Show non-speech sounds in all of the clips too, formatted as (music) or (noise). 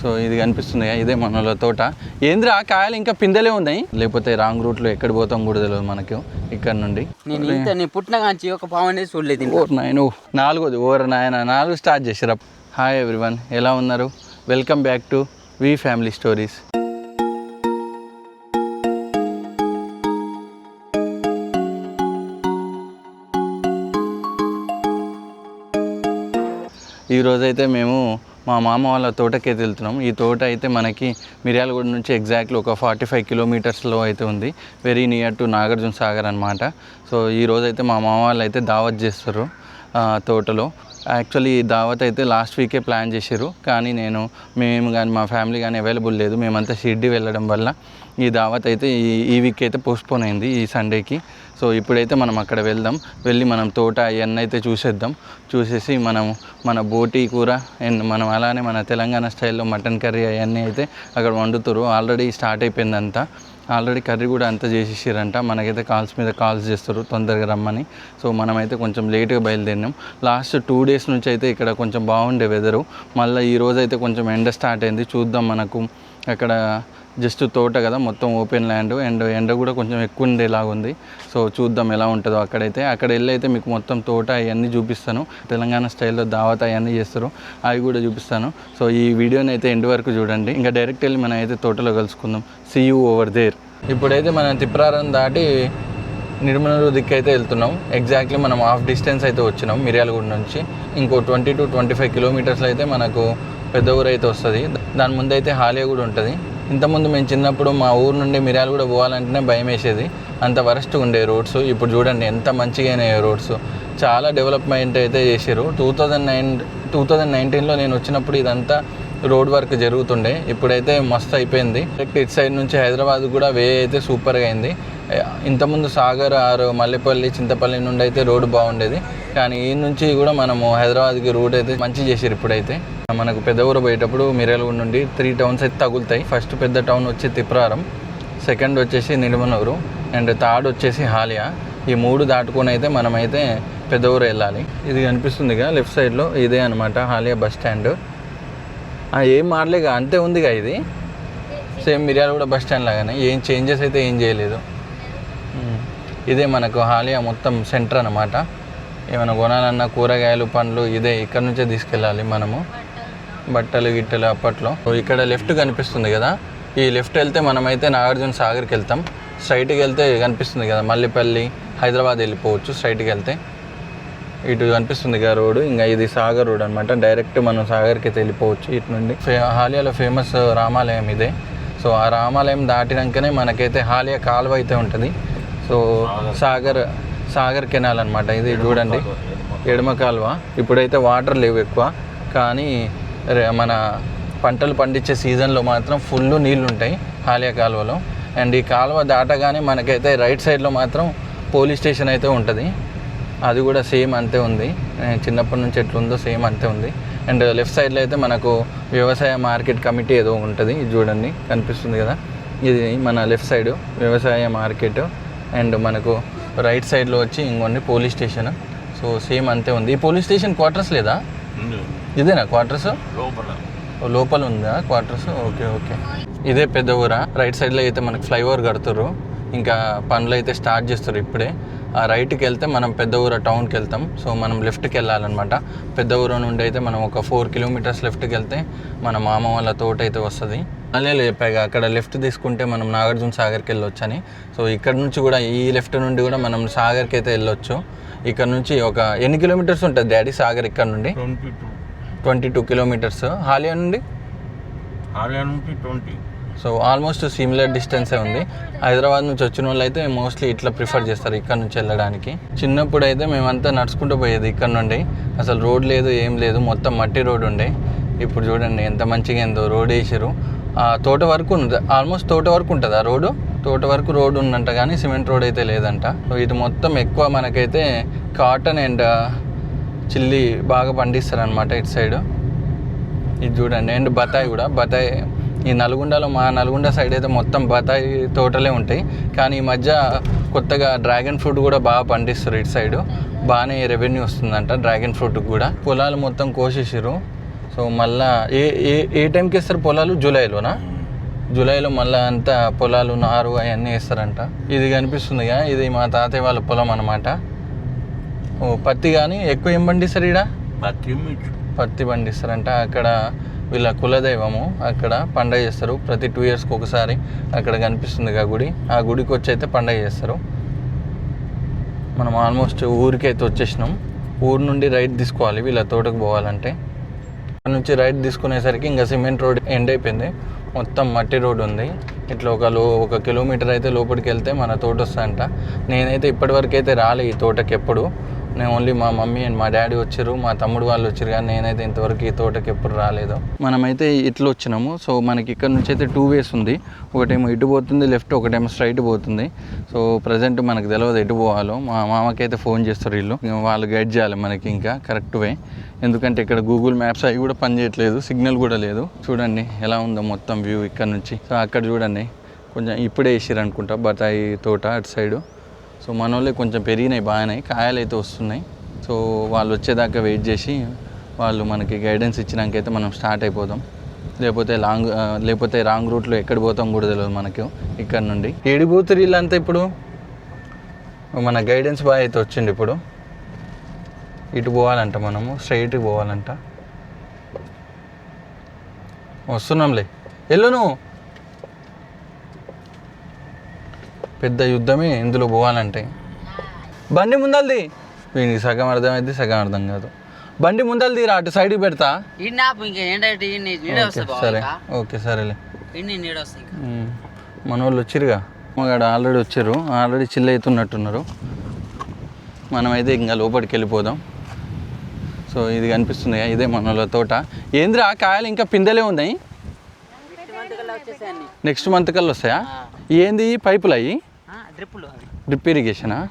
So ఇది కనిపిస్తుంది ఇదే మనలో తోట. ఏంద్రా ఆ కాయలు ఇంకా పిందెలే ఉన్నాయి? లేకపోతే రాంగ్ రూట్లో ఎక్కడ పోతాం కూడా తెలియదు మనకు? ఇక్కడ నుండి. నేను ఇంత నేను పుట్టిన కాంచి ఒక పావు అనేది చూడలేదు. ఓర్ నాయన నాలుగోది ఓర్ నాయన నాలుగు స్టార్ట్ చేసిరా. హాయ్ ఎవ్రీవన్ ఎలా ఉన్నారు? Welcome back to V family stories ఈరోజైతే మేము మా మామ వాళ్ళ తోటకైతే వెళ్తున్నాం ఈ తోట అయితే మనకి మిర్యాలగూడ నుంచి ఎగ్జాక్ట్లీ ఒక ఫార్టీ ఫైవ్ కిలోమీటర్స్లో అయితే ఉంది. Very near to Nagarjuna Sagar అనమాట సో ఈ అయితే మా మామ వాళ్ళు అయితే దావత్ చేస్తారు తోటలో. యాక్చువల్లీ ఈ దావత్ అయితే లాస్ట్ వీకే ప్లాన్ చేశారు కానీ నేను మేము కానీ మా ఫ్యామిలీ కానీ అవైలబుల్ లేదు. మేమంతా షిర్డి వెళ్ళడం వల్ల ఈ దావత్ అయితే ఈ ఈ వీక్ అయితే పోస్ట్పోన్ అయింది ఈ సండేకి సో ఇప్పుడైతే మనం అక్కడ వెళ్దాం. వెళ్ళి మనం తోట అవన్నీ అయితే చూసేద్దాం. చూసేసి మనం మన బోటీ కూర అండ్ మనం అలానే మన తెలంగాణ స్టైల్లో మటన్ కర్రీ అవన్నీ అయితే అక్కడ వండుతారు ఆల్రెడీ స్టార్ట్ అయిపోయిందంతా. ఆల్రెడీ కర్రీ కూడా అంతా చేసేసారంట మనకైతే కాల్స్ మీద కాల్స్ చేస్తారు తొందరగా రమ్మని. సో మనమైతే కొంచెం లేట్గా బయలుదేరినాం. లాస్ట్ టూ డేస్ నుంచి అయితే ఇక్కడ కొంచెం బాగుండే వెదరు మళ్ళీ ఈ రోజు అయితే కొంచెం ఎండ స్టార్ట్ అయింది. చూద్దాం మనకు అక్కడ జస్ట్ తోట కదా మొత్తం ఓపెన్ ల్యాండ్. అండ్ ఎండ కూడా కొంచెం ఎక్కువ ఉండేలాగా ఉంది. సో చూద్దాం ఎలా ఉంటుందో అక్కడైతే. అక్కడ వెళ్ళి అయితే మీకు మొత్తం తోట అవన్నీ చూపిస్తాను. తెలంగాణ స్టైల్లో దావత అవన్నీ చేస్తారు. అవి కూడా చూపిస్తాను. సో ఈ వీడియోని అయితే ఎండ్ వరకు చూడండి. ఇంకా డైరెక్ట్ వెళ్ళి మనం అయితే తోటలో కలుసుకుందాం. సీ యూ ఓవర్ దేర్ ఇప్పుడైతే మనం తిప్రారం దాటి నిర్మలూరు దిక్కు అయితే వెళ్తున్నాం. ఎగ్జాక్ట్లీ మనం హాఫ్ డిస్టెన్స్ అయితే వచ్చినాం మిర్యాలగూడ నుంచి. ఇంకో ట్వంటీ టు ట్వంటీ ఫైవ్ కిలోమీటర్స్లో అయితే మనకు పెద్ద ఊరు అయితే వస్తుంది. దాని ముందు అయితే హాలియా కూడా ఉంటుంది. ఇంతకుముందు మేము చిన్నప్పుడు మా ఊరు నుండి మిర్యాలు కూడా పోవాలంటేనే భయం వేసేది అంత వరస్ట్ ఉండే రోడ్స్. ఇప్పుడు చూడండి ఎంత మంచిగా అయినాయి రోడ్స్. చాలా డెవలప్మెంట్ అయితే చేశారు two thousand nine two thousand నైన్టీన్లో నేను వచ్చినప్పుడు ఇదంతా రోడ్ వర్క్ జరుగుతుండే. ఇప్పుడైతే మస్తు అయిపోయింది. డైరెక్ట్ ఇటు సైడ్ నుంచి హైదరాబాద్ కూడా వే అయితే సూపర్గా అయింది. ఇంతకుముందు సాగర్ ఆరు మల్లెపల్లి చింతపల్లి నుండి అయితే రోడ్డు బాగుండేది. కానీ ఈ నుంచి కూడా మనము హైదరాబాద్కి రూట్ అయితే మంచి చేసారు ఇప్పుడైతే. మనకు పెద్ద ఊరు పోయేటప్పుడు మిర్యాలగూడ నుండి త్రీ టౌన్స్ అయితే తగులుతాయి. ఫస్ట్ పెద్ద టౌన్ వచ్చి తిప్రారం. సెకండ్ వచ్చేసి నిడుమనూరు అండ్ థర్డ్ వచ్చేసి హాలియా. ఈ మూడు దాటుకొని అయితే మనమైతే పెద్ద ఊరు వెళ్ళాలి. ఇది కనిపిస్తుందిగా లెఫ్ట్ సైడ్లో ఇదే అనమాట హాలియా బస్ స్టాండ్. ఏం మారలేక అంతే ఉందిగా ఇది. సేమ్ మిర్యాల కూడా బస్ స్టాండ్ లాగానే ఏం చేంజెస్ అయితే ఏం చేయలేదు. ఇదే మనకు హాలియా మొత్తం సెంటర్ అనమాట ఏమైనా కొనాలన్నా కూరగాయలు పండ్లు ఇదే ఇక్కడ నుంచే తీసుకెళ్ళాలి మనము. బట్టలు గిట్టలు అప్పట్లో. ఇక్కడ లెఫ్ట్ కనిపిస్తుంది కదా. ఈ లెఫ్ట్ వెళ్తే మనమైతే నాగార్జున సాగర్కి వెళ్తాం. స్ట్రైట్కి వెళ్తే కనిపిస్తుంది కదా మల్లిపల్లి హైదరాబాద్ వెళ్ళిపోవచ్చు స్ట్రైట్కి వెళ్తే. ఇటు కనిపిస్తుంది కదా రోడ్డు ఇంకా ఇది సాగర్ రోడ్ అనమాట డైరెక్ట్ మనం సాగర్కి వెళ్ళిపోవచ్చు ఇటు నుండి. ఫే హాలియాలో ఫేమస్ రామాలయం ఇదే. సో ఆ రామాలయం దాటినాకనే మనకైతే హాలియా కాలువ అయితే ఉంటుంది. సో సాగర్. సాగర్ కెనాల్ అనమాట ఇది చూడండి. ఎడమ కాలువ. ఇప్పుడైతే వాటర్ లేవు ఎక్కువ. కానీ మన పంటలు పండించే సీజన్లో మాత్రం ఫుల్ నీళ్ళు ఉంటాయి హాలియా కాలువలో. అండ్ ఈ కాలువ దాటగానే మనకైతే రైట్ సైడ్లో మాత్రం పోలీస్ స్టేషన్ అయితే ఉంటుంది. అది కూడా సేమ్ అంతే ఉంది. నేను చిన్నప్పటి నుంచి ఎట్లుందో సేమ్ అంతే ఉంది. అండ్ లెఫ్ట్ సైడ్లో అయితే మనకు వ్యవసాయ మార్కెట్ కమిటీ ఏదో ఉంటుంది ఇది చూడండి కనిపిస్తుంది కదా. ఇది మన లెఫ్ట్ సైడ్ వ్యవసాయ మార్కెట్. అండ్ మనకు రైట్ సైడ్లో వచ్చి ఇంకొన్ని పోలీస్ స్టేషన్. సో సేమ్ అంతే ఉంది. ఈ పోలీస్ స్టేషన్ క్వార్టర్స్ లేదా? ఇదేనా క్వార్టర్స్? లోపల. ఉందా క్వార్టర్స్? Okay okay. ఇదే పెద్ద ఊర. రైట్ సైడ్లో అయితే మనకి ఫ్లైఓవర్ కడుతుర్రు. ఇంకా పనులు అయితే స్టార్ట్ చేస్తారు ఇప్పుడే. ఆ రైట్కి వెళ్తే మనం పెద్ద ఊర టౌన్కి వెళ్తాం. సో మనం లెఫ్ట్కి వెళ్ళాలన్నమాట. పెద్ద ఊర నుండి అయితే మనం ఒక ఫోర్ కిలోమీటర్స్ లెఫ్ట్కి వెళ్తే మన మామ వాళ్ళ తోట అయితే వస్తుంది. అదే చెప్పాగా అక్కడ లెఫ్ట్ తీసుకుంటే మనం నాగార్జున సాగర్కి వెళ్ళొచ్చు అని సో ఇక్కడ నుంచి కూడా ఈ లెఫ్ట్ నుండి కూడా మనం సాగర్కి అయితే వెళ్ళొచ్చు. ఇక్కడ నుంచి ఒక ఎన్ని కిలోమీటర్స్ ఉంటుంది డాడీ సాగర్ ఇక్కడ నుండి? Twenty two. కిలోమీటర్స్. హాలియా నుండి? ఆలయ నుంచి ట్వంటీ. సో ఆల్మోస్ట్ సిమిలర్ డిస్టెన్సే ఉంది. హైదరాబాద్ నుంచి వచ్చిన వాళ్ళు అయితే మోస్ట్లీ ఇట్లా ప్రిఫర్ చేస్తారు ఇక్కడ నుంచి వెళ్ళడానికి. చిన్నప్పుడు అయితే మేమంతా నడుచుకుంటూ పోయేది ఇక్కడ నుండి. అసలు రోడ్ లేదు ఏం లేదు మొత్తం మట్టి రోడ్ ఉండే. ఇప్పుడు చూడండి ఎంత మంచిగా ఏందో రోడ్ వేసారు ఆ తోట వరకు ఉంది. ఆల్మోస్ట్ తోట వరకు ఉంటుంది ఆ రోడ్డు తోట వరకు రోడ్ ఉందంట కానీ సిమెంట్ రోడ్ అయితే లేదంట. సో ఇది మొత్తం ఎక్కువ మనకైతే కాటన్ అండ్ uh, చిల్లీ బాగా పండిస్తారు అనమాట ఇటు సైడ్. ఇది చూడండి అండ్ బత్తాయి కూడా. బత్తాయి ఈ నల్గొండలో మా నల్గొండ సైడ్ అయితే మొత్తం బత్తాయి తోటలే ఉంటాయి. కానీ ఈ మధ్య కొత్తగా డ్రాగన్ ఫ్రూట్ కూడా బాగా పండిస్తారు ఇటు సైడ్ బాగానే రెవెన్యూ వస్తుందంట డ్రాగన్ ఫ్రూట్ కూడా. పొలాలు మొత్తం కోసేసారు సో మళ్ళా ఏ ఏ ఏ టైంకి వేస్తారు పొలాలు? జూలైలోనా? జూలైలో మళ్ళీ అంతా పొలాలు నారు అవన్నీ వేస్తారంట. ఇది కనిపిస్తుందిగా ఇది మా తాతయ్య వాళ్ళ పొలం అనమాట ఓ పత్తి కానీ ఎక్కువ ఏం పండిస్తారు ఈడ? పత్తి పత్తి పండిస్తారంట. అక్కడ వీళ్ళ కులదైవము అక్కడ పండగ చేస్తారు. ప్రతి టూ ఇయర్స్కి ఒకసారి అక్కడ కనిపిస్తుంది ఆ గుడి. ఆ గుడికి వచ్చి అయితే పండగ చేస్తారు. మనం ఆల్మోస్ట్ ఊరికి అయితే వచ్చేసినాం. ఊరు నుండి రైట్ తీసుకోవాలి. వీళ్ళ తోటకు పోవాలంటే. అక్కడ నుంచి రైట్ తీసుకునేసరికి ఇంకా సిమెంట్ రోడ్ ఎండ్ అయిపోయింది. మొత్తం మట్టి రోడ్ ఉంది. ఇట్లా ఒక లో ఒక కిలోమీటర్ అయితే లోపలికి వెళ్తే మన తోట వస్తుందంట. నేనైతే ఇప్పటివరకు అయితే రాలే ఈ తోటకి ఎప్పుడు. నేను ఓన్లీ మా మమ్మీ అండ్ మా డాడీ వచ్చారు మా తమ్ముడు వాళ్ళు వచ్చారు కానీ నేనైతే ఇంతవరకు ఈ తోటకి ఎప్పుడు రాలేదు. మనమైతే ఇట్లా వచ్చినాము. సో మనకి ఇక్కడ నుంచి అయితే టూ వేస్ ఉంది. ఒకటేమో ఇటు పోతుంది లెఫ్ట్ ఒకటేమో స్ట్రైట్ పోతుంది. సో ప్రజెంట్ మనకు తెలియదు ఎటు పోవాలో. మా మామకి అయితే ఫోన్ చేస్తారు వీళ్ళు. వాళ్ళు గైడ్ చేయాలి మనకి ఇంకా కరెక్ట్ వే ఎందుకంటే ఇక్కడ గూగుల్ మ్యాప్స్ అవి కూడా పనిచేయట్లేదు సిగ్నల్ కూడా లేదు. చూడండి ఎలా ఉందో మొత్తం వ్యూ ఇక్కడ నుంచి. సో అక్కడ చూడండి కొంచెం ఇప్పుడే వేసారు అనుకుంటా బత్తాయి తోట అటు సైడు సో మన వాళ్ళు కొంచెం పెరిగినాయి బాగానే కాయలు అయితే వస్తున్నాయి. సో వాళ్ళు వచ్చేదాకా వెయిట్ చేసి వాళ్ళు మనకి గైడెన్స్ ఇచ్చినాకైతే మనం స్టార్ట్ అయిపోతాం లేకపోతే లాంగ్ లేకపోతే రాంగ్ రూట్లో ఎక్కడ పోతాం కూడా తెలియదు మనకు ఇక్కడ నుండి. ఏడిపోతురు వీళ్ళంతా ఇప్పుడు? మన గైడెన్స్ బాయ్ అయితే వచ్చిండు ఇప్పుడు. ఇటు పోవాలంట మనము స్ట్రైట్ పోవాలంట. వస్తున్నాంలే. వెళ్ళు నువ్వు? పెద్ద యుద్ధమే ఇందులో పోవాలంటే. బండి ముందల్ది. వీనికి సగం అర్థమైంది సగం అర్థం కాదు. బండి ముందల్ది రా అటు సైడ్కి పెడతా. సరే. ఓకే సరేలే. మన వాళ్ళు వచ్చిరుగా. మగాడు ఆల్రెడీ వచ్చారు. ఆల్రెడీ చిల్ అవుతున్నట్టున్నారు. మనమైతే ఇంకా లోపలికి వెళ్ళిపోదాం. సో ఇది కనిపిస్తుంది ఇదే మన వాళ్ళ తోట. ఏంద్రా కాయలు ఇంకా పిందెలే ఉన్నాయి? నెక్స్ట్ మంత్ కల్లా వస్తాయా? ఏంది పైపులు అయ్యి? డ్రిప్పులు డ్రిప్ ఇరిగేషనా?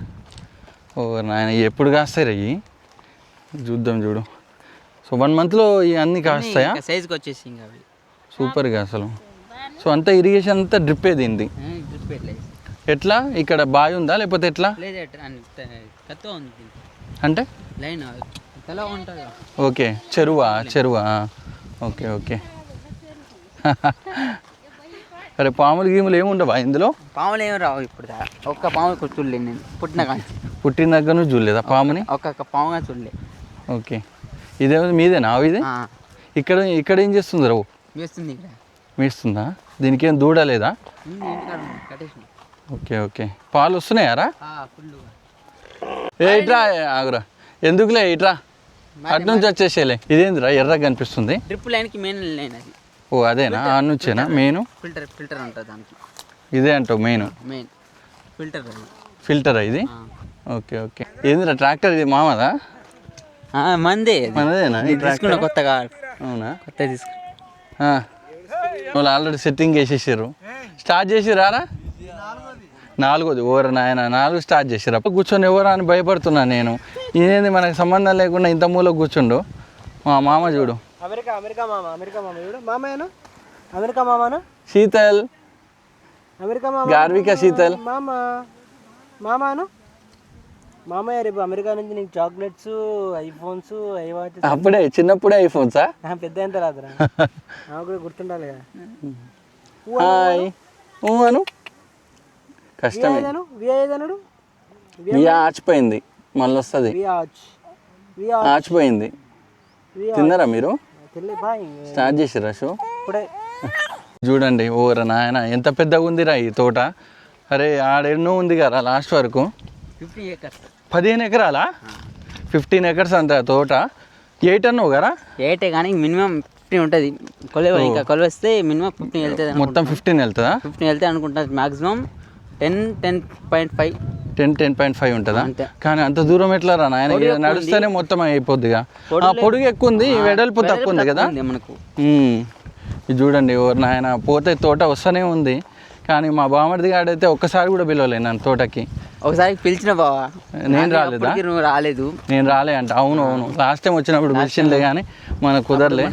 ఓ నాయన ఎప్పుడు కాస్తాయి అయ్యి చూద్దాం చూడు. సో వన్ మంత్లో ఇవన్నీ కాస్తాయా? సైజుకి వచ్చేసి ఇంకా అవి. సూపర్గా అసలు. సో అంతా ఇరిగేషన్ అంతా డ్రిప్పే పెట్టలేదు ఎట్లా? ఇక్కడ బావి ఉందా? లేకపోతే ఎట్లా. అంటే? లైన్ ఓకే చెరువా? చెరువా? Okay okay. (laughs) అరే పాములు గీములు ఏమి ఉండవా ఇందులో? పాములు ఏమి రావు ఇప్పుడు. ఒక్క పాము చూడలేదు నేను. పుట్టిన కానీ పుట్టిన దగ్గర నుంచి చూడలేదా పాముని? ఒక్క పాము కానీ చూడలే. ఓకే. ఇదే మీదేనా ఇది? ఇక్కడ ఇక్కడ ఏం చేస్తుంది రావు? వేస్తుంది ఇక్కడ. మేస్తుందా? దీనికి ఏం ఉంది, కట్టేసిన. Okay okay. పాలు వస్తున్నాయారా ఏ ఇట్రా ఆగురా. ఎందుకులే ఇట్రా? అటు నుంచి వచ్చేసేలే ఇదేందిరా ఎర్రగా కనిపిస్తుంది. డ్రిప్ లైన్కి మెయిన్ లైన్ అది. ఓ అదేనా? ఆ నుంచేనా? మెయిన్? ఫిల్టర్ ఫిల్టర్ ఉంటుంది దానికి. ఇదే అంటావు మెయిన్? మెయిన్. ఫిల్టర్ ఫిల్టరా ఇది. Okay okay. ఏందిరా ట్రాక్టర్ ఇది మామదా? ఆ, మందే. మనదేనా ఈ నేను తీసుకున్న ట్రాక్టర్ కొత్తగా. అవునా? కొత్త తీసుకు. ఆ. వాళ్ళు ఆల్రెడీ సెట్టింగ్ చేసేసారు స్టార్ట్ చేసిరారా నాలుగోది. ఓవర్ నాయన నాలుగు స్టార్ట్ చేసిరా కూర్చొని ఎవరా అని భయపడుతున్నా నేను. ఇదేంది మనకు సంబంధం లేకుండా ఇంత మూల కూర్చుండు? మా మామ చూడు. అమెరికా అమెరికా మామ అమెరికా మామ. చూడు మామయ్యను? అమెరికా మామను? శీతల్. అమెరికా మామ. గార్విక శీతల్. మామ. మామను? మామయ్య రేపు అమెరికా నుంచి నీకు చాక్లెట్స్ ఐఫోన్స్ అప్పుడే చిన్నప్పుడే ఐఫోన్సా? పెద్ద ఎంత రాదురా. (laughs) నాకు కూడా గుర్తుండాలి కదా హాయ్ అను కష్టమే. ఏదను వి ఏదనుడు బియ్య ఆచిపోయింది. మళ్ళీ వస్తుంది ఆచిపోయింది. తిన్నారా మీరు? స్టార్ట్ చేసిరా షో? ఇప్పుడే. చూడండి ఓర నాయన ఎంత పెద్దగా ఉందిరా ఈ తోట? అరే ఆడెన్నో ఉంది కదా లాస్ట్ వరకు. పదిహేను ఎకరాలా? ఫిఫ్టీన్ ఎకర్స్ అంత తోట. ఎయిట్ అన్నావు కదా? ఎయిటే కానీ మినిమం ఫిఫ్టీన్ ఉంటుంది. కొలవ ఇంకా కొలవస్తే మినిమం ఫిఫ్టీన్ వెళ్తుంది మొత్తం ఫిఫ్టీన్ వెళ్తుందా? ఫిఫ్టీన్ వెళ్తే అనుకుంటా. Maximum ten ten point five. Ten ten point five ఉంటుందా. కానీ అంత దూరం ఎట్లా రా నాయన? నడుస్తేనే మొత్తం అయిపోద్దిగా. ఆ పొడుగు ఎక్కువ ఉంది వెడల్పు తక్కువ ఉంది కదా? మనకు. ఇది చూడండి ఎవరు నాయన పోతే తోట వస్తూనే ఉంది. కానీ మా బామర్ది గాడైతే ఒక్కసారి కూడా పిలవలే నన్ను తోటకి. ఒకసారి పిలిచిన బావా. నేను రాలేదా? నువ్వు రాలేదు. నేను రాలే అంట. అవును అవును. లాస్ట్ టైం వచ్చినప్పుడు పిలిచిండే కానీ మనకు కుదరలే.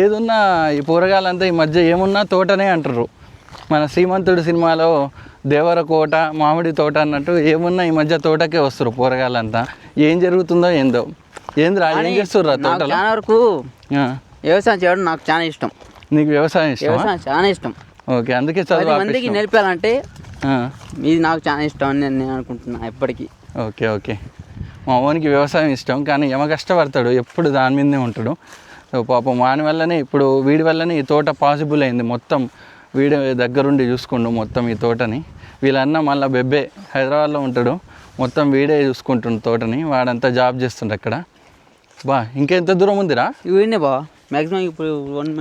ఏదున్నా ఈ పోరగాళ్ళంతా ఈ మధ్య ఏమున్నా తోటనే అంటారు మన శ్రీమంతుడు సినిమాలో దేవర కోట మామిడి తోట అన్నట్టు ఏమున్నా ఈ మధ్య తోటకే వస్తారు పోరగాళ్ళంతా ఏం జరుగుతుందో ఏందో. ఏంద్రా ఏం చేస్తుర్రా తోటలో? చాలా వరకు వ్యవసాయం చేయడం నాకు చాలా ఇష్టం. నీకు వ్యవసాయం ఇష్టమా? వ్యవసాయం చాలా ఇష్టం. ఓకే అందుకే చదువు మందికి. నేర్పాలంటే ఇది నాకు చాలా ఇష్టం అని నేను నేను అనుకుంటున్నా ఎప్పటికీ. Okay okay. మా ఓనికి వ్యవసాయం ఇష్టం కానీ ఏమ కష్టపడతాడు ఎప్పుడు దాని మీదనే ఉంటాడు. సో పాపం వాని వల్లనే ఇప్పుడు వీడి వల్లనే ఈ తోట పాసిబుల్ అయింది. మొత్తం వీడి దగ్గరుండి చూసుకుండు మొత్తం ఈ తోటని. వీళ్ళన్న మళ్ళీ బెబ్బే హైదరాబాద్లో ఉంటాడు. మొత్తం వీడే చూసుకుంటుండు తోటని. వాడంతా జాబ్ చేస్తుండు అక్కడ. బా ఇంకెంత దూరం ఉందిరా? ఇవన్నీ బా. మ్యాక్సిమం ఇప్పుడు వన్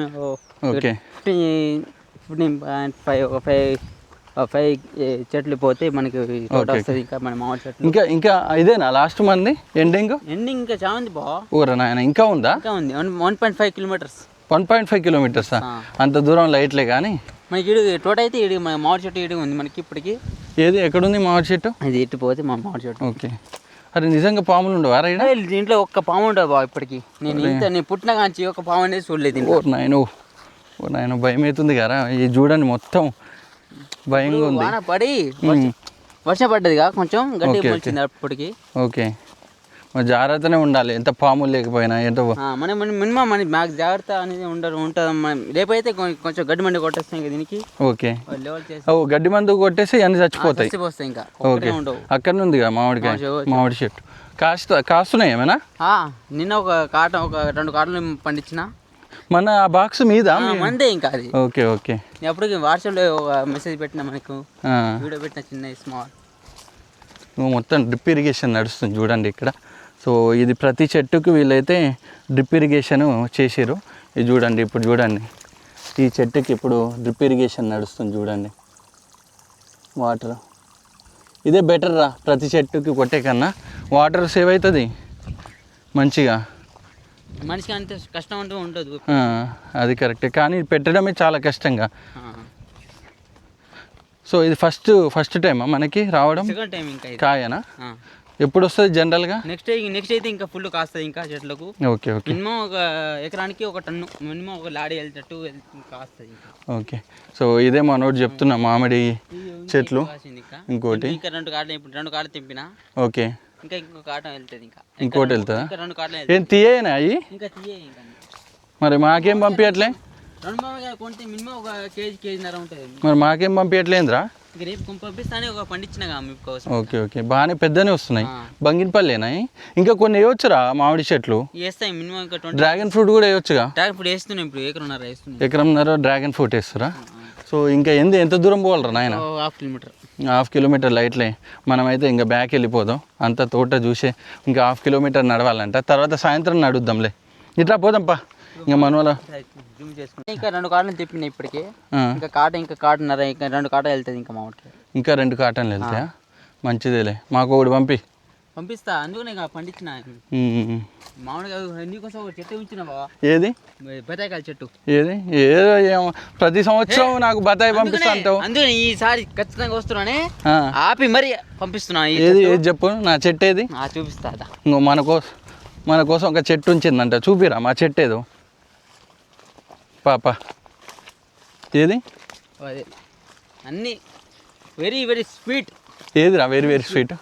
ఓకే. ఫిఫ్టీన్ ఫైవ్ ఒక ఫైవ్ ఫైవ్ చెట్లు పోతే మనకి తోట వస్తుంది. ఇంకా మన మామిడి చెట్లు. ఇంకా ఇంకా ఇదేనా లాస్ట్ మంది? ఎండింగ్ ఎండింగ్ ఇంకా చాలా ఉంది బా. ఊర నాయన ఇంకా ఉందా? ఇంకా ఉంది. One point five kilometres one point five కిలోమీటర్సా. అంత దూరం లైట్లే కానీ. మనకి ఇడు తోట అయితే ఇడి మన మామిడి చెట్టు ఇడి ఉంది మనకి ఇప్పటికి. ఏది? ఎక్కడుంది మామిడి చెట్టు? అది ఇటు పోతే మా మామిడి చెట్టు. ఓకే. అరే నిజంగా పాములు ఉండవు? దీంట్లో ఒక్క పాము ఉండదు బా ఇప్పటికి. నేను ఇంత నేను పుట్టిన కాంచి ఒక పాము అనేది చూడలేదు ఓ నాయన ఓ నాయన భయం అవుతుంది కదా. ఇది చూడండి మొత్తం. భయంగా ఉంది. వాన పడి వర్షం- పడ్డదిగా కొంచెం గట్టిగా ఓకే, మొలిచింది అప్పటికి. ఓకే. జాగ్రత్తనే ఉండాలి. ఎంత పాములు లేకపోయినా ఎంత మన మన మినిమం మన మాకు జాగ్రత్త అనేది ఉండదు ఉంటుంది. మనం రేపైతే కొంచెం గడ్డి మండి కొట్టేస్తాం ఇంకా దీనికి. ఓకే. ఓ గడ్డి మందు కొట్టేసి అన్ని చచ్చిపోతాయి. వస్తాయి ఇంకా. ఓకే. అక్కడ ఉందిగా మామిడికాయ? మామిడి చెట్టు. కాస్త కాస్తున్నాయి ఏమైనా? నిన్న ఒక కాట ఒక రెండు కాటలు పండించిన. మన ఆ బాక్స్ మీద? మందే ఇంకా అది. Okay okay. అప్పటికి వాట్సాప్లో ఒక మెసేజ్ పెట్టిన మనకు. వీడియో పెట్టిన చిన్న స్మాల్ నువ్వు మొత్తం డ్రిప్ ఇరిగేషన్ నడుస్తుంది చూడండి ఇక్కడ. సో ఇది ప్రతి చెట్టుకు వీళ్ళైతే డ్రిప్ ఇరిగేషన్ చేసిర్రు. ఇది చూడండి ఇప్పుడు చూడండి. ఈ చెట్టుకి ఇప్పుడు డ్రిప్ ఇరిగేషన్ నడుస్తుంది చూడండి. వాటర్. ఇదే బెటర్ రా ప్రతి చెట్టుకి కొట్టే కన్నా. వాటర్ సేవ్ అవుతుంది మంచిగా. మనిషికి అంత కష్టం అంటూ ఉండదు. ఆ, అది కరెక్టే. కానీ పెట్టడమే చాలా కష్టంగా. సో ఇది ఫస్ట్ ఫస్ట్ టైమా మనకి రావడం? కాయనా? ఎప్పుడు వస్తుంది జనరల్గా నెక్స్ట్ నెక్స్ట్ అయితే ఇంకా ఫుల్ కాస్తుంది ఇంకా చెట్లకు. ఓకే ఓకే మినిమం ఒక ఎకరానికి ఒక టన్ను. మినిమం ఒక లారీ వెళ్తేట్టు కాస్తుంది ఓకే సో ఇదే మనోడు చెప్తున్నా మామిడి చెట్లు. ఇంకోటి. ఇంకా రెండు కాటలు ఇప్పుడు రెండు కాటలు తెంపిన. ఓకే ఇంకా ఇంకో కాటం వెళ్తుంది ఇంకా. ఇంకోటి వెళ్తుందా? ఇంకా రెండు కాటలు ఏం తీయేనా అవి ఇంకా తీయే ఇంకా. మరి మాకేం పంపించట్లే రెండు కొంటే మినిమం ఒక కేజీ కేజీన్నర ఉంటుంది. మరి మాకేం పంపించట్లేదురా ఇంక రేపు పంపిస్తానే ఒక మీకోసం ఓకే ఓకే. బాగానే పెద్దనే వస్తున్నాయి. బంగినపల్లేనా ఇంకా కొన్ని వేయొచ్చురా మామిడి చెట్లు? వేస్తాయి మినిమం ఇంకా ట్వంటీ డ్రాగన్ ఫ్రూట్ కూడా వేయొచ్చుగా? ఇప్పుడు ఎకరన్నర వేస్తున్నాం. ఎకరంన్నర డ్రాగన్ ఫ్రూట్ వేస్తురా? సో ఇంకా ఎంత ఎంత దూరం పోవాలరా నాయన? Half kilometre. హాఫ్ కిలోమీటర్ లైట్లే. మనమైతే ఇంకా బ్యాక్ వెళ్ళిపోదాం. అంత తోట చూసే ఇంకా హాఫ్ కిలోమీటర్ నడవాలంట. తర్వాత సాయంత్రం నడుద్దాంలే. ఇట్లా పోదాంపా. ఇంకా మన జూమ్ చేసుకుంటే ఇంకా రెండు కాటలు తెప్పిన ఇప్పటికే. ఇంకా కాట ఇంకా కాటన్నర ఇంకా రెండు కాట వెళ్తుంది ఇంకా మామిడికి ఇంకా రెండు కాటన్లు వెళ్తాయా? మంచిదేలే. మాకు ఒకటి పంపి. పంపిస్తా. అందుకనే ఇంకా పండించిన. మామిడిగా నీకోసం ఒక చెట్టు ఉంచిన బావా. ఏది? బతాకాయల చెట్టు. ఏది? ఏదో ఏమో. ప్రతి సంవత్సరం నాకు బత్తాయి పంపిస్తా అంటావు. అందుకని ఈసారి ఖచ్చితంగా వస్తున్నానే. ఆపి మరి పంపిస్తున్నా ఏది. ఏది చెప్పు? నా చెట్టు ఏది చూపిస్తా. ఇంకో మన కోసం మన కోసం ఒక చెట్టు ఉంచిందంట. చూపిరా మా చెట్టు ఏదో పాప. ఏది? అన్నీ వెరీ వెరీ స్వీట్. ఏదిరా వెరీ వెరీ స్వీట్?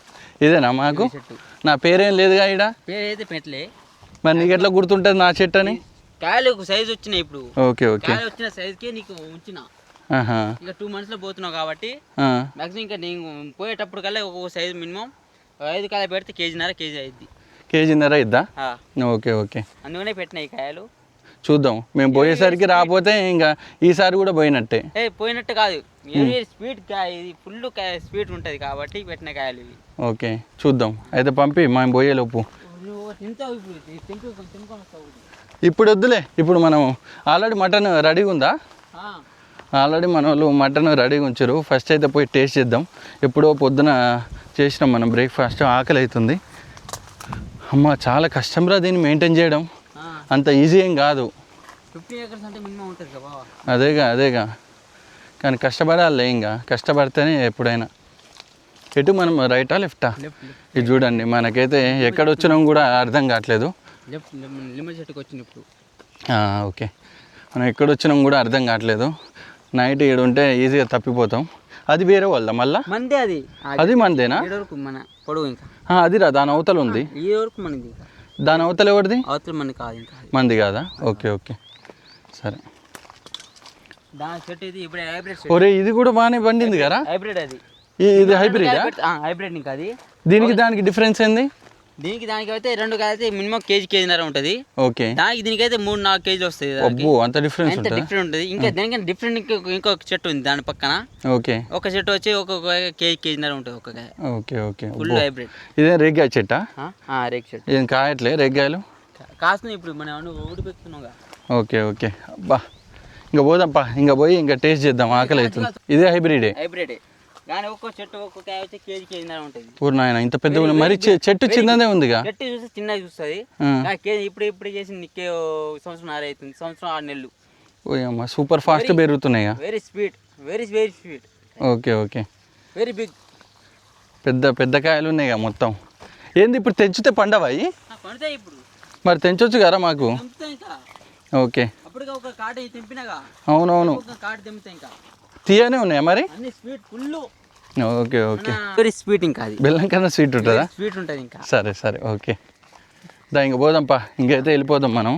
ఇదేనా మాకు? చెట్టు నా పేరేం లేదుగా ఈడ? పేరు అయితే పెట్టలే. మరి నీకు ఎట్లా గుర్తుంటుంది నా చెట్టు అని కాయలు ఒక సైజు వచ్చినాయి ఇప్పుడు. Okay okay. కాయలు వచ్చిన సైజుకే నీకు ఉంచిన. ఇక టూ మంత్స్లో పోతున్నావు కాబట్టి మ్యాక్సిమం ఇంకా నేను పోయేటప్పుడు కల్లా ఒక్కొక్క సైజు మినిమం ఐదు కాయలు పెడితే కేజీన్నర కేజీ అయింది కేజీన్నర ఇద్దా ఓకే ఓకే. అందుకనే పెట్టినాయి కాయలు. చూద్దాం. మేము పోయేసరికి రాకపోతే ఇంకా ఈసారి కూడా పోయినట్టే. ఏ పోయినట్టు కాదు. వెరీ స్వీట్ కాయ ఇది ఫుల్ కాయ స్వీట్ ఉంటుంది కాబట్టి పెట్టిన కాయలు ఇవి. ఓకే చూద్దాం. అయితే పంపి మేము పోయేలోపు. ఇప్పుడు వద్దులే ఇప్పుడు మనం ఆల్రెడీ మటన్ రెడీగా ఉందా? ఆల్రెడీ మన వాళ్ళు మటన్ రెడీగా ఉంచారు. ఫస్ట్ అయితే పోయి టేస్ట్ చేద్దాం. ఎప్పుడో పొద్దున చేసినాం మనం బ్రేక్ఫాస్ట్ ఆకలి అవుతుంది అమ్మ చాలా కష్టంరా దీన్ని మెయింటైన్ చేయడం. అంత ఈజీ ఏం కాదు. అదేగా అదేగా. కానీ కష్టపడాలి ఇంకా. కష్టపడితేనే ఎప్పుడైనా. ఎటు మనం రైటా లెఫ్టా? ఇది చూడండి మనకైతే ఎక్కడ వచ్చినాం కూడా అర్థం కావట్లేదు. ఓకే. మనం ఎక్కడ వచ్చినాం కూడా అర్థం కావట్లేదు. నైట్ ఈడ ఉంటే ఈజీగా తప్పిపోతాం. అది వేరే వాళ్ళ మళ్ళా? మందే అది. అది మనదేనా ఏడు వరకు మన పొడవు ఇంకా. ఆ, అదిరా దాని అవతల ఉంది. ఈ వరకు మనది ఇంకా. దాని అవతల ఎవరిది? అవతల మనకి కాదు ఇంకా మంది కాదా? Okay okay. సరే. దాని చెట్టు ఇది ఇప్పుడు హైబ్రిడ్ ఒరే ఇది కూడా బాగానే పండింది కదా? హైబ్రిడ్ అది. ఇది హైబ్రిడా? హైబ్రిడ్ ఇంకా అది. దీనికి దానికి డిఫరెన్స్ ఏంది? దీనికి దానికి అయితే రెండు అయితే మినిమం కేజీ కేజీన్నర ఉంటుంది. ఓకే. దానికి దీనికైతే మూడు నాలుగు కేజీలు వస్తాయి అంత డిఫరెన్స్ ఉంటుందా? డిఫరెంట్ ఉంటుంది? ఇంకా దానికన్నా డిఫరెంట్ ఇంకొక ఇంకొక చెట్టు ఉంది దాని పక్కన. ఓకే. ఒక చెట్టు వచ్చి ఒక్కొక్క కేజీ కేజీన్నర ఉంటుంది ఒక్కొక్క ఓకే ఓకే. ఫుల్. హైబ్రిడ్ ఇదే రేగ్గాయ చెట్టా? రేక్ చెట్టు. ఏం కాయట్లే రేగ్గాయలు కాస్తుంది ఇప్పుడు మనం ఊడిపెక్కుతున్నాగా ఓకే ఓకే. అబ్బా. ఇంకా పోదాంపా ఇంకా పోయి ఇంకా టేస్ట్ చేద్దాం ఆకలి అవుతుంది ఇదే హైబ్రిడే? హైబ్రిడ్. కానీ ఒక్కో చెట్టు ఒక్కొక్క వచ్చి కేజీ కేజీన్నర ఉంటుంది. పూర్ణ ఆయన ఇంత పెద్ద. మరి చెట్టు చిన్నదే ఉందిగా? చెట్టు చూస్తే చిన్నగా చూస్తుంది. కేజీ ఇప్పుడు ఇప్పుడు చేసి నీకే సంవత్సరం ఆరు అవుతుంది సంవత్సరం ఆరు నెలలు. ఓ అమ్మ super fast పెరుగుతున్నాయిగా? Very sweet very very sweet okay okay. Very big పెద్ద పెద్ద కాయలు ఉన్నాయిగా మొత్తం. ఏంది ఇప్పుడు తెంచితే పండవాయి పండుతాయి ఇప్పుడు. మరి తెంచొచ్చు కదా మాకు? ఓకే. అప్పటిగా ఒక కాట తెంపినాగా. అవునవును. కాట తెంపుతాయి ఇంకా. తీయనే ఉన్నాయా మరి? అన్ని sweet full okay okay. Very sweet ఇంకా అది. బెల్లం కన్నా స్వీట్ ఉంటుందా? స్వీట్ ఉంటుంది ఇంకా. సరే సరే ఓకే. దా ఇంక పోదాంపా ఇంకైతే వెళ్ళిపోదాం మనం.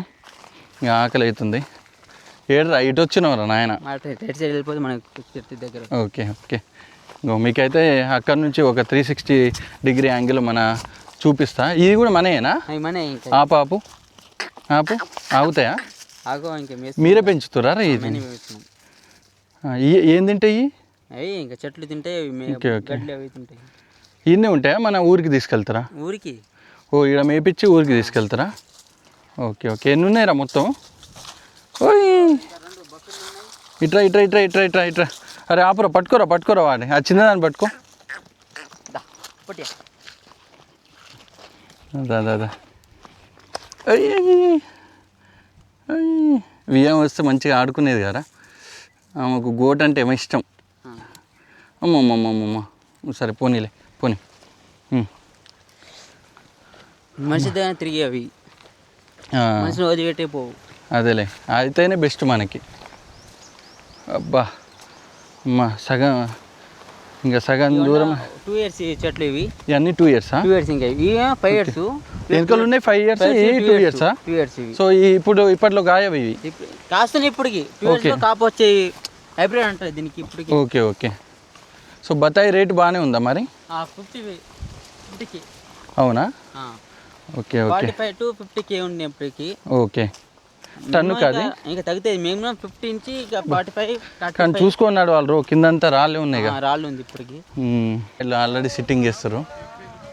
ఇంకా ఆకలి అవుతుంది ఏడరా ఇటు వచ్చినవరా నాయన? వెళ్ళిపోతే మనకి దగ్గర. Okay okay. ఇంకో మీకైతే అక్కడ నుంచి ఒక త్రీ సిక్స్టీ డిగ్రీ యాంగిల్ మన చూపిస్తా. ఇది కూడా మనయేనా? మనే ఆపు ఆపు ఆపు? ఆగుతాయా? మీరే పెంచుతురా ఇది మనీ వేస్తున్నాం ఆ, ఇ- ఏం తింటాయి? అవి ఇంకా చెట్లు అవి తింటాయి. ఇన్ని ఉంటాయా? మన ఊరికి తీసుకెళ్తారా? ఊరికి? ఓ ఇక్కడ మేపించి ఊరికి తీసుకెళ్తారా? Okay okay. ఎన్ని ఉన్నాయిరా మొత్తం? ఓయ్! ఇట్రా ఇట్రా ఇట్రా ఇట్రా ఇట్రా ఇట్రా. అరే ఆపురా పట్టుకోరా పట్టుకోరా వాడి ఆ చిన్నదాన్ని పట్టుకో. అయ్యి, అయ్యి. వియ్యం వస్తే మంచిగా ఆడుకునేది కదా ఆమెకు గోట్ అంటే ఏమో ఇష్టం. అమ్మమ్మమ్మమ్మమ్మ. సరే పోనీలే పోనీ. మనిషి దగ్గర తిరిగి అవి. మనిషిని వదిలిపెట్టే పోవు. అదేలే అయితేనే బెస్ట్ మనకి. అబ్బా అమ్మా సగం ఇంకా సగం దూరం. టూ ఇయర్స్ చెట్లు ఇవి. ఇవన్నీ టూ ఇయర్సా టూ ఇయర్స్ ఇంకా ఇవి ఫైవ్ ఇయర్స్ వెనుకలు ఉన్నాయి? ఫైవ్ ఇయర్స్ టూ ఇయర్సా టూ ఇయర్స్ సో ఇప్పుడు ఇప్పట్లో గాయవి ఇవి? కాస్తున్నాయి ఇప్పటికి. టూ ఇయర్స్లో కాపు వచ్చే హైబ్రిడ్ అంటారు దీనికి ఇప్పటికి. Okay okay. సో బత్తాయి రేటు బాగానే ఉందా మరి? ఫిఫ్టీ ఫిఫ్టీకి. అవునా? Okay okay. Five to fifty K ఉంది ఇప్పటికి. ఓకే. టన్ను కాదు ఇంకా- తగ్గుతుంది మినిమం ఫిఫ్టీ నుంచి ఫార్టీ ఫైవ్ కానీ చూసుకున్నాడు వాళ్ళు కిందంతా రాళ్ళే ఉన్నాయి కదా. రాళ్ళు ఉంది ఇప్పటికి. వీళ్ళు ఆల్రెడీ సిట్టింగ్ చేస్తారు.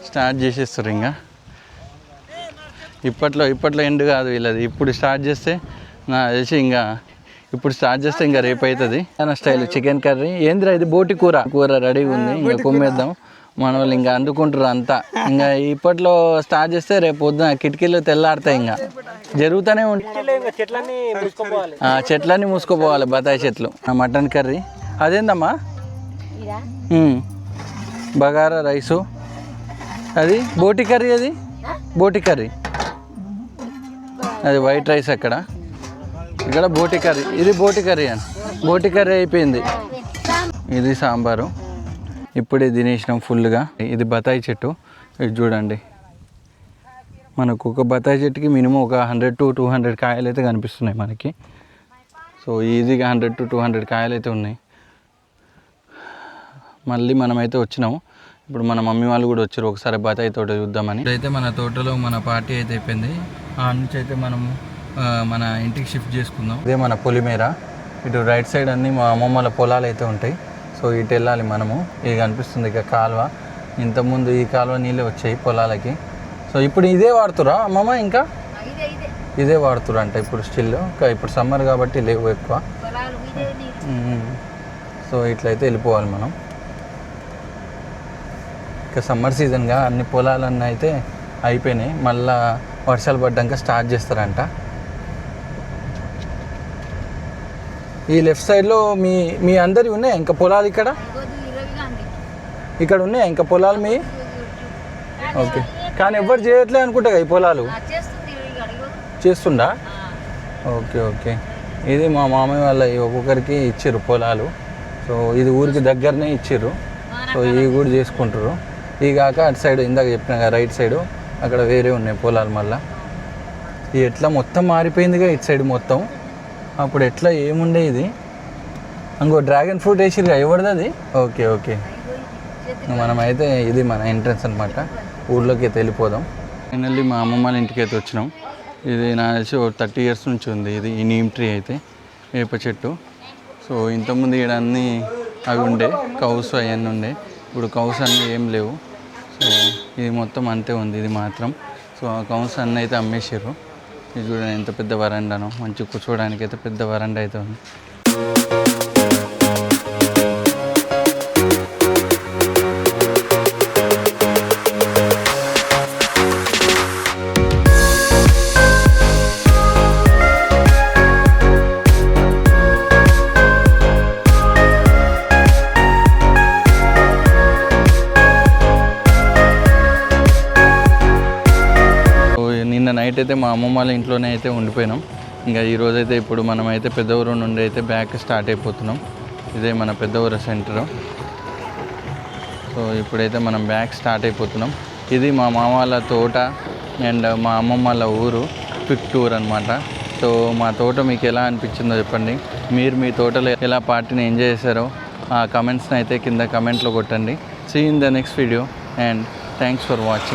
స్టార్ట్ చేసేస్తారు ఇంకా. ఇప్పట్లో ఇప్పట్లో ఎండ్ కాదు వీళ్ళది. ఇప్పుడు స్టార్ట్ చేస్తే నా తెలిసి ఇంకా ఇప్పుడు స్టార్ట్ చేస్తే ఇంకా రేపు అవుతుంది మన స్టైల్ చికెన్ కర్రీ ఏందిరా ఇది? బోటి కూర. కూర రెడీగా ఉంది. ఇంకా కుమ్మేద్దాం. మన వాళ్ళు ఇంకా అందుకుంటారు అంతా. ఇంకా ఇప్పట్లో స్టార్ట్ చేస్తే రేపు పొద్దున కిటికీలు తెల్లారుతాయి ఇంకా. జరుగుతూనే ఉంటాయి చెట్లన్నీ మూసుకోపోవాలి. బత్తాయి చెట్లు. ఆ మటన్ కర్రీ. అదేందమ్మా? మ్మ్. బగారా రైసు. అది బోటి కర్రీ అది? బోటి కర్రీ. అది వైట్ రైస్ అక్కడ. ఇక్కడ బోటి కర్రీ. ఇది బోటి కర్రీ అని బోటి కర్రీ అయిపోయింది. ఇది సాంబారు. ఇప్పుడే తినేసినాం ఫుల్గా. ఇది బత్తాయి చెట్టు. ఇది చూడండి. మనకు ఒక బత్తాయి చెట్టుకి మినిమం ఒక హండ్రెడ్ టు టూ హండ్రెడ్ కాయలు అయితే కనిపిస్తున్నాయి మనకి. సో ఈజీగా హండ్రెడ్ టు టూ హండ్రెడ్ కాయలు అయితే ఉన్నాయి. మళ్ళీ మనమైతే వచ్చినాము. ఇప్పుడు మన మమ్మీ వాళ్ళు కూడా వచ్చారు. ఒకసారి బత్తాయి తోట చూద్దామని. అయితే మన తోటలో మన పార్టీ అయితే అయిపోయింది. ఆ నుంచి అయితే మనము మన ఇంటికి షిఫ్ట్ చేసుకుందాం. ఇదే మన పొలిమేర. ఇటు రైట్ సైడ్ అన్ని మా అమ్మమ్మల పొలాలు అయితే ఉంటాయి. సో ఇటు వెళ్ళాలి మనము. ఇది కనిపిస్తుంది ఇక కాలువ. ఇంతకుముందు ఈ కాలువ నీళ్ళే వచ్చాయి పొలాలకి. సో ఇప్పుడు ఇదే వాడుతురా అమ్మమ్మ ఇంకా? ఇదే వాడుతురా అంట ఇప్పుడు స్టిల్. ఇంకా ఇప్పుడు సమ్మర్ కాబట్టి లేవు ఎక్కువ. సో ఇట్లయితే వెళ్ళిపోవాలి మనం. ఇక సమ్మర్ సీజన్గా అన్ని పొలాలన్నీ అయితే అయిపోయినాయి. మళ్ళా వర్షాలు పడ్డాక స్టార్ట్ చేస్తారంట. ఈ లెఫ్ట్ సైడ్లో మీ మీ అందరి ఉన్నాయి? ఇంకా పొలాలు ఇక్కడ? ఇక్కడ ఉన్నాయి? ఇంకా పొలాలు మీ? ఓకే. కానీ ఎవరు చేయట్లే అనుకుంటా ఈ పొలాలు? చేస్తుండా ఓకే ఓకే. ఇది మా మామయ్య వాళ్ళ ఒక్కొక్కరికి ఇచ్చారు పొలాలు. సో ఇది ఊరికి దగ్గరనే ఇచ్చారు. సో ఇవి కూడా చేసుకుంటారు. ఈ కాక అటు సైడ్ ఇందాక చెప్పిన రైట్ సైడ్ అక్కడ వేరే ఉన్నాయి పొలాలు మళ్ళీ. ఎట్లా మొత్తం మారిపోయిందిగా ఇటు సైడ్ మొత్తం? అప్పుడు ఎట్లా ఏముండే ఇది? ఇంకో డ్రాగన్ ఫ్రూట్ వేసిరు ఎవరిది అది? Okay okay. మనమైతే ఇది మన ఎంట్రన్స్ అనమాట ఊర్లోకి అయితే వెళ్ళిపోదాం. ఫైనల్లీ మా అమ్మమ్మ వాళ్ళ ఇంటికి అయితే వచ్చినాం. ఇది నా తెలిసి ఒక థర్టీ ఇయర్స్ నుంచి ఉంది. ఇది ఈ నీమ్ ట్రీ అయితే వేప చెట్టు. సో ఇంతకుముందు ఇక్కడ అన్నీ అవి ఉండే కౌస్ అవన్నీ ఉండే. ఇప్పుడు కౌస్ అన్నీ ఏం లేవు. సో ఇది మొత్తం అంతే ఉంది ఇది మాత్రం. సో ఆ కౌస్ అన్నీ అయితే అమ్మేసారు ఇది చూడండి ఎంత పెద్ద వరండానో. మంచి కూర్చోవడానికి అయితే పెద్ద వరండా అయితే ఉంది. నైట్ అయితే మా అమ్మమ్మ వాళ్ళ ఇంట్లోనే అయితే ఉండిపోయినాం. ఇంకా ఈరోజు అయితే ఇప్పుడు మనం అయితే పెద్ద ఊరు నుండి అయితే బ్యాక్ స్టార్ట్ అయిపోతున్నాం. ఇదే మన పెద్ద ఊరు సెంటర్. సో ఇప్పుడైతే మనం బ్యాక్ స్టార్ట్ అయిపోతున్నాం. ఇది మా మామ వాళ్ళ తోట అండ్ మా అమ్మమ్మ వాళ్ళ ఊరు పిక్ టూర్ అనమాట సో మా తోట మీకు ఎలా అనిపించిందో చెప్పండి. మీరు మీ తోటలో ఎలా పార్టీని ఎంజాయ్ చేశారో ఆ కమెంట్స్ని అయితే కింద కమెంట్లో కొట్టండి. See in the next video and thanks for watching